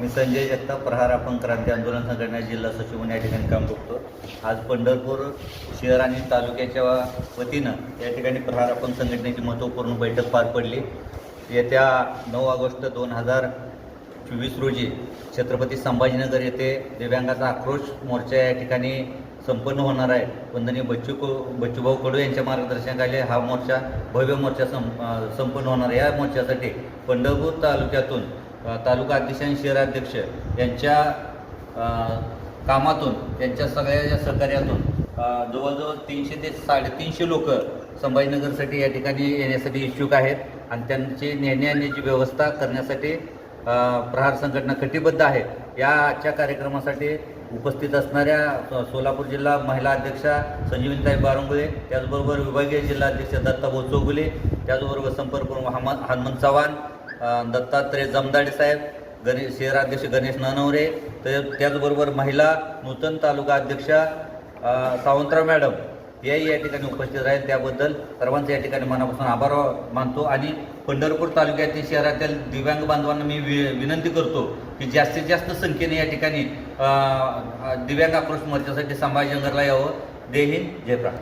मी संजय जगताप प्रहार आपण क्रांती आंदोलन संघटना जिल्हा सचिव म्हणून या ठिकाणी काम बघतो. आज पंढरपूर शहर आणि तालुक्याच्या वतीनं या ठिकाणी प्रहार आपण संघटनेची महत्त्वपूर्ण बैठक पार पडली. येत्या नऊ ऑगस्ट दोन हजार चोवीस रोजी छत्रपती संभाजीनगर येथे दिव्यांगाचा आक्रोश मोर्चा या ठिकाणी संपन्न होणार आहे. वंदनीय बच्चू को बच्चूभाऊ कडू यांच्या मार्गदर्शनाखाली हा मोर्चा भव्य मोर्चा संप संपन्न होणार आहे. या मोर्चासाठी पंढरपूर तालुक्यातून तालुका अध्यक्ष आणि शहराध्यक्ष यांच्या कामातून त्यांच्या सगळ्या सहकार्यातून जवळजवळ तीनशे ते साडेतीनशे लोक संभाजीनगरसाठी या ठिकाणी येण्यासाठी इच्छुक आहेत आणि त्यांची नेण्या आणण्याची व्यवस्था करण्यासाठी प्रहार संघटना कटिबद्ध आहे. या आजच्या कार्यक्रमासाठी उपस्थित असणाऱ्या सोलापूर जिल्हा महिला अध्यक्षा संजीवनीताई बारंगुळे त्याचबरोबर विभागीय जिल्हा अध्यक्ष दत्ता चौगुले त्याचबरोबर संपर्क प्रमुख हनुमंत हनुमंत चव्हाण दत्तात्रय जमदाडे साहेब गणेश शहराध्यक्ष गणेश ननवरे तर त्याचबरोबर महिला नूतन तालुका अध्यक्षा सावंतराव मॅडम याही या ठिकाणी उपस्थित राहील. त्याबद्दल सर्वांचे या ठिकाणी मनापासून आभार मानतो आणि पंढरपूर तालुक्यातील शहरातील दिव्यांग बांधवांना मी वि विनंती करतो की जास्तीत जास्त संख्येने या ठिकाणी दिव्यांग आक्रोश मोर्चासाठी संभाजीनगरला यावं. जय हिंद जय प्राण